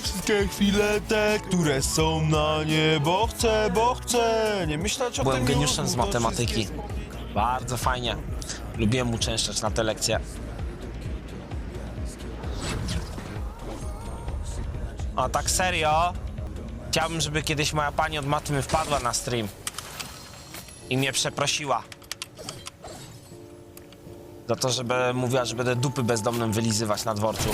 wszystkie chwile te, które są na nie, bo chcę, bo chcę nie myśleć o Byłem tym geniuszem z matematyki. Bardzo fajnie. Lubiłem uczęszczać na te lekcje. O, tak serio? Chciałbym, żeby kiedyś moja pani od matmy wpadła na stream. I mnie przeprosiła. Za to, żeby mówiła, że będę dupy bezdomnym wylizywać na dworcu.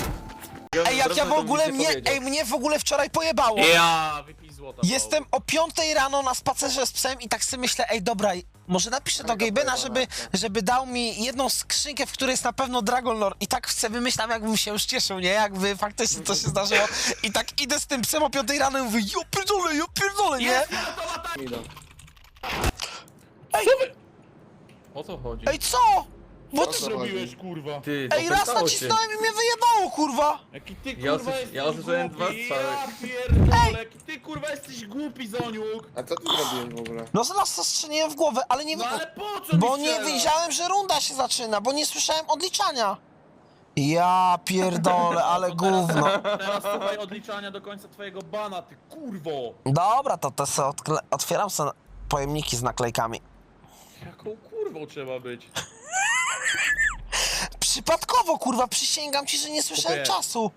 Ej, jak ja w ogóle mnie, ej, mnie w ogóle wczoraj pojebało. Ja, wypij złota. Jestem o 5 rano na spacerze z psem i tak sobie myślę, ej dobra, może napiszę do Gabena, żeby, żeby dał mi jedną skrzynkę, w której jest na pewno Dragon Lore i tak sobie wymyślam, jakbym się już cieszył, nie? Jakby faktycznie to się zdarzyło i tak idę z tym psem o 5 rano i mówię, jo pierdolę, jo pierdolę, nie? O co chodzi? Ej, co? Bo Co ty, zrobiłeś, kurwa? Ty, ej, raz opętało cię. nacisnąłem i mnie wyjebało, kurwa! Jaki ty, Ja kurwa, usłysz- jesteś ja usłyszałem głupi. dwa strzały. Ja pierdolę, jaki ty, kurwa, jesteś głupi, Zoniuk. A co ty zrobiłeś w ogóle? No zaraz to strzeliłem w głowę, ale nie... No ale po co Bo mi nie strzelasz? wiedziałem, że runda się zaczyna, bo nie słyszałem odliczania. Ja pierdolę, ale gówno. Teraz słuchaj odliczania do końca twojego bana, ty kurwo. Dobra, to, to se odkle- otwieram sobie pojemniki z naklejkami. Jaką kurwą trzeba być? Przypadkowo, kurwa, przysięgam ci, że nie słyszałem czasu.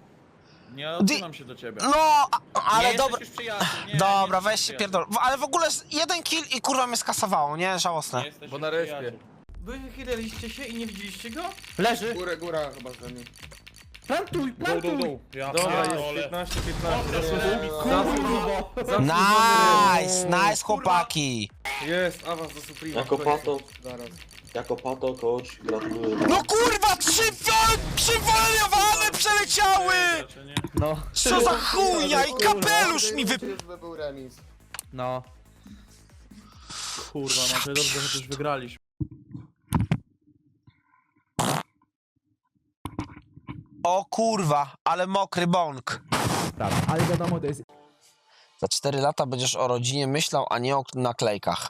Nie odzywam się do ciebie. No, a, ale nie dobra. Jesteś już przyjaciół, nie, nie Dobra, jesteś weź się pierdol. W- Ale w ogóle z- jeden kill i kurwa mnie skasowało, nie? Nie Żałosne. Bo na respie. Wy wychyliliście się i nie widzieliście go? Leży. Górę, góra chyba za nim. Plantuj, Dół, plantuj! dół, dół. Ja Dobra, jest pierdolę. 15, 15. Dobra, Zasłużyłem. kurwo. Nice, nice chłopaki. Jest, awans do Suprema. Jako pato, Zaraz. Jako pato coach gratuluję. No kurwa, trzy, fal- trzy przeleciały! No, Co za chujnia i kapelusz mi wy... Był remis. no. Kurwa, no to dobrze, że już wygraliśmy. O kurwa, ale mokry bąk. Tak, ale wiadomo, to jest Za 4 lata będziesz o rodzinie myślał, a nie o naklejkach.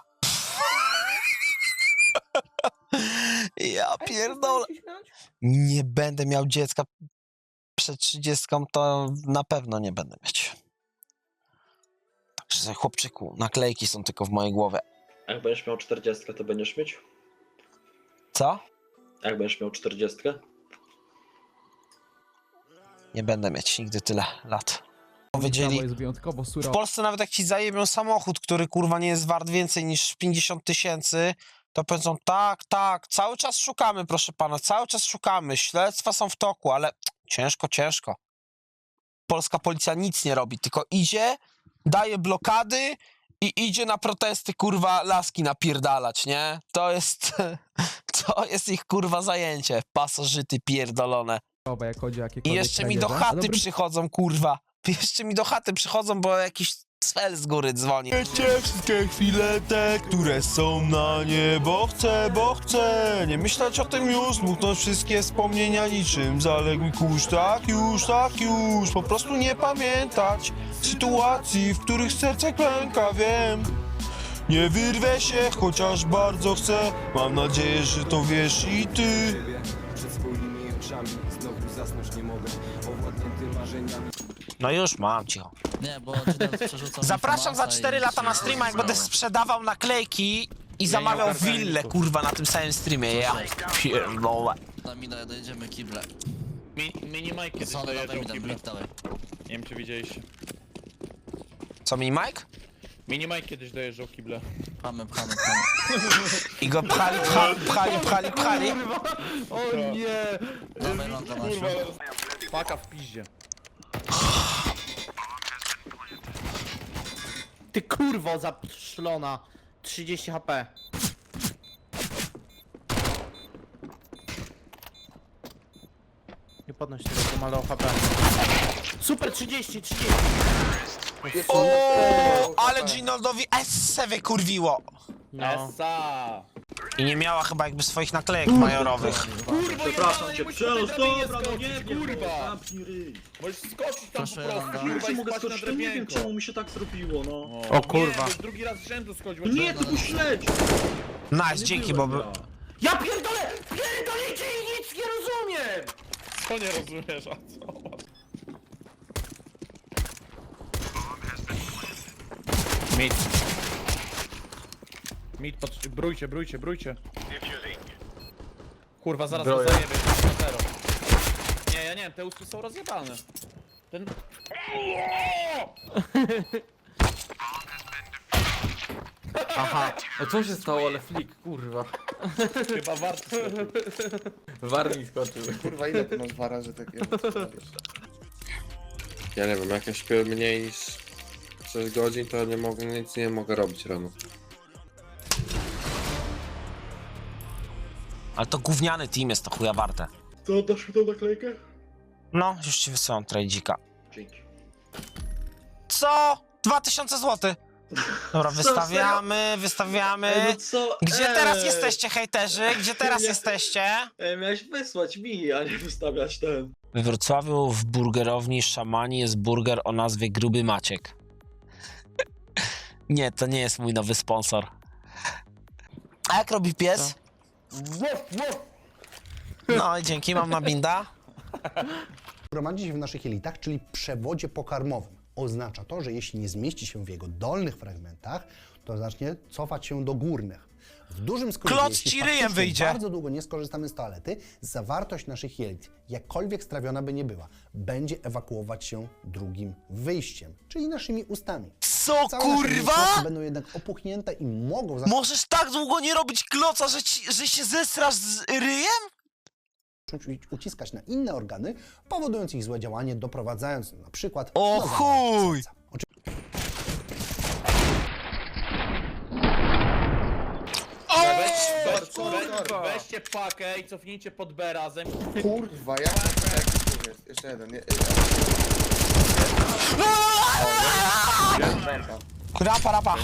ja pierdolę. Nie będę miał dziecka przed 30, to na pewno nie będę mieć. Także chłopczyku, naklejki są tylko w mojej głowie. Jak będziesz miał 40, to będziesz mieć? Co? Jak będziesz miał 40? Nie będę mieć nigdy tyle lat. Powiedzieli, w. Polsce nawet jak ci zajebią samochód, który kurwa nie jest wart więcej niż 50 tysięcy, to powiedzą tak, tak, cały czas szukamy, proszę pana, cały czas szukamy, śledztwa są w toku, ale ciężko, ciężko. Polska policja nic nie robi, tylko idzie, daje blokady i idzie na protesty, kurwa, laski napierdalać, nie? To jest, to jest ich kurwa zajęcie, pasożyty pierdolone. I jeszcze mi do chaty przychodzą, kurwa. Jeszcze mi do chaty przychodzą, bo jakiś cel z góry dzwoni. Wiecie wszystkie chwile te, które są na nie, bo chcę, bo chcę nie myśleć o tym już, zmuchnąć wszystkie wspomnienia niczym zaległy kurz, tak już, tak już, po prostu nie pamiętać sytuacji, w których serce klęka, wiem. Nie wyrwę się, chociaż bardzo chcę, mam nadzieję, że to wiesz i ty. No już mam, cicho. Nie, bo ci teraz przerzucam Zapraszam za informację 4 i lata na streama, jak będę sprzedawał naklejki i zamawiał ogarniałem willę, kurwa, na tym samym streamie. Ja pierdolę. Mi dojedziemy kible. Mi, mini Mike kiedyś mi dojeżdżał tam, kible. dawaj. Nie wiem, czy widzieliście. Co mi Mike? Mini Mike kiedyś dojeżdżał kible. Pchamy, pchamy, pchamy. I go pchali, pchali, pchali, pchali, pchali. O nie! Dawaj longa masz. Kurwa, paka w piździe. Ty kurwo zapszlona. 30 HP. Nie podnoś tego, to ma low HP. Super 30, 30. O, ale Ginoldowi esse wykurwiło. No. Esa! I nie miała chyba jakby swoich naklejek majorowych. Kurwa, Przepraszam cię, dobra, no nie kurwa! Możesz skoczyć tam Proszę, po prostu, kurwa, i mogę skoczyć? To nie wiem czemu mi się tak zrobiło, no. O kurwa. Nie, drugi raz rzędu. No Nie, ty tu śledź! Nice, dzięki, bo... Ja pierdolę! Pierdolicie i nic nie rozumiem! To nie rozumiesz, a co? Mid. Mid, pod... brójcie, brójcie, brójcie. Kurwa, zaraz go Broję. zajebie, na zero. Nie, ja nie wiem, te usty są rozjebane. Ten... Aha. A co się stało, ale flik, kurwa. Chyba warto. Warmi skoczył. Kurwa, ile ty masz wara, że takie... Ja nie wiem, jak ja śpię mniej niż 6 godzin, to nie mogę, nic nie mogę robić rano. Ale to gówniany team jest to chuja warte. To dasz mi tą naklejkę? No, już ci wysyłam tradzika. Dzięki. Co? 2000 zł. Dobra, wystawiamy, wystawiamy. Ej, no co? Gdzie Ej! teraz jesteście, hejterzy? Gdzie teraz jesteście? Ej, miałeś wysłać mi, a nie wystawiać ten. We Wrocławiu w burgerowni Szamani jest burger o nazwie Gruby Maciek. nie, to nie jest mój nowy sponsor. A jak robi pies? No i dzięki, mam na binda. gromadzi się w naszych jelitach, czyli przewodzie pokarmowym. Oznacza to, że jeśli nie zmieści się w jego dolnych fragmentach, to zacznie cofać się do górnych. W dużym skrócie, jeśli ci ryjem faktycznie wyjdzie. bardzo długo nie skorzystamy z toalety, zawartość naszych jelit, jakkolwiek strawiona by nie była, będzie ewakuować się drugim wyjściem, czyli naszymi ustami. Co Całe nasze kurwa? będą jednak opuchnięte i mogą Możesz tak długo nie robić kloca, że, ci, że się zesrasz z ryjem? Uciskać na inne organy, powodując ich złe działanie, doprowadzając na przykład O do chuj! serca. Weź, weź, kurwa. weź, weźcie pakę i cofnijcie pod B razem. Kurwa, ja... Tak, tu jest. Jeszcze jeden. Rapa, rapa.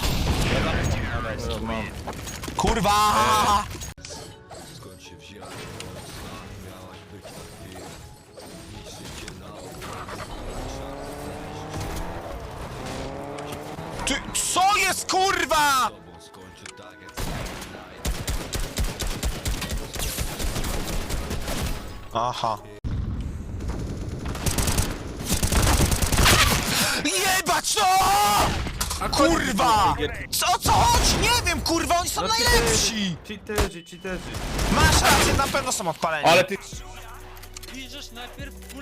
Kurwa! Jest kurwa? Aha. Jebać co? Kurwa! Co, o co chodzi? Nie wiem, kurwa, oni są najlepsi! Cheaterzy, cheaterzy. Masz rację, na pewno są odpaleni. Ale ty...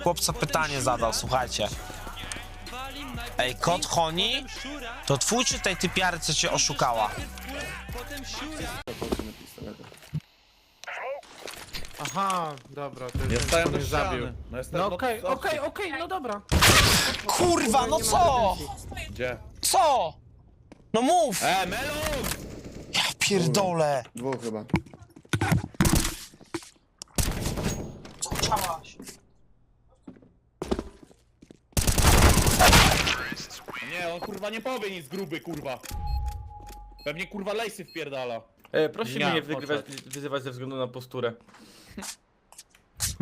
Chłopca pytanie zadał, słuchajcie. Ej, kot Honi? To twój czy tej typiary, co cię oszukała? Aha, dobra, to jest Ja ten, stałem kto do mnie ściany. zabił. No, jestem No no, okej, okej, okej, no dobra. Kurwa, no co? Gdzie? Co? No mów! E, melon! Ja pierdolę! Dwóch chyba. Co chciałaś? On kurwa nie powie nic gruby, kurwa. Pewnie kurwa lejsy wpierdala. E, proszę Ja, mnie nie wygrywać, wyzywać ze względu na posturę.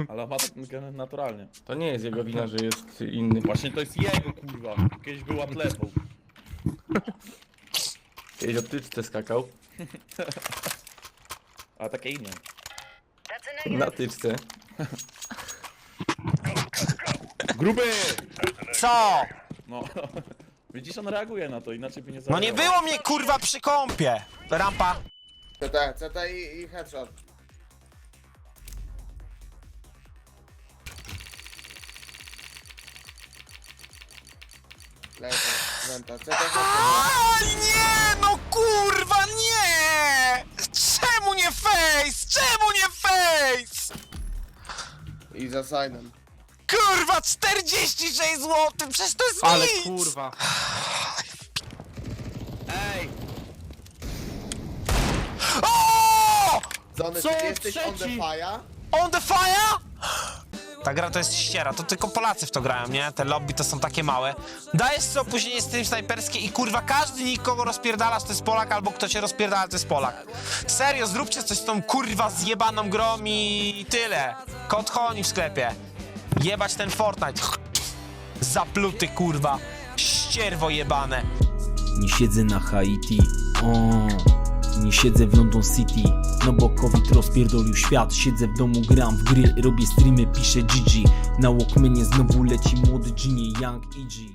Ale ma tak naturalnie. To nie jest jego wina, że jest inny. Właśnie to jest jego kurwa. Kiedyś była plepą. Kiedyś o tyczce skakał. A takie inne. Na tyczce. Gruby! Co? No. Widzisz, on reaguje na to, inaczej by nie No zareagował. nie było mnie kurwa przy kąpie! Rampa. CT, CT i, i headshot. CT. A nie, no kurwa nie! Czemu nie face? Czemu nie face? I za signem. Kurwa, 46 zł, przecież to jest Ale nic! kurwa. Ej! O! Zony, Co? ty jesteś on the Trzeci? fire? On the fire? Ta gra to jest ściera, to tylko Polacy w to grają, nie? Te lobby to są takie małe. Dajesz sobie opóźnienie z tym snajperskie i kurwa każdy nikogo rozpierdalasz to jest Polak albo kto cię rozpierdala to jest Polak. Serio, zróbcie coś z tą kurwa zjebaną grą i tyle. Kot honi w sklepie. Jebać ten Fortnite. Zapluty kurwa. Ścierwo jebane. Nie siedzę na Haiti, o, nie siedzę w London City, no bo COVID rozpierdolił świat. Siedzę w domu, gram w gry, robię streamy, piszę GG. Na Walkmanie znowu leci młody Genie, Young EG.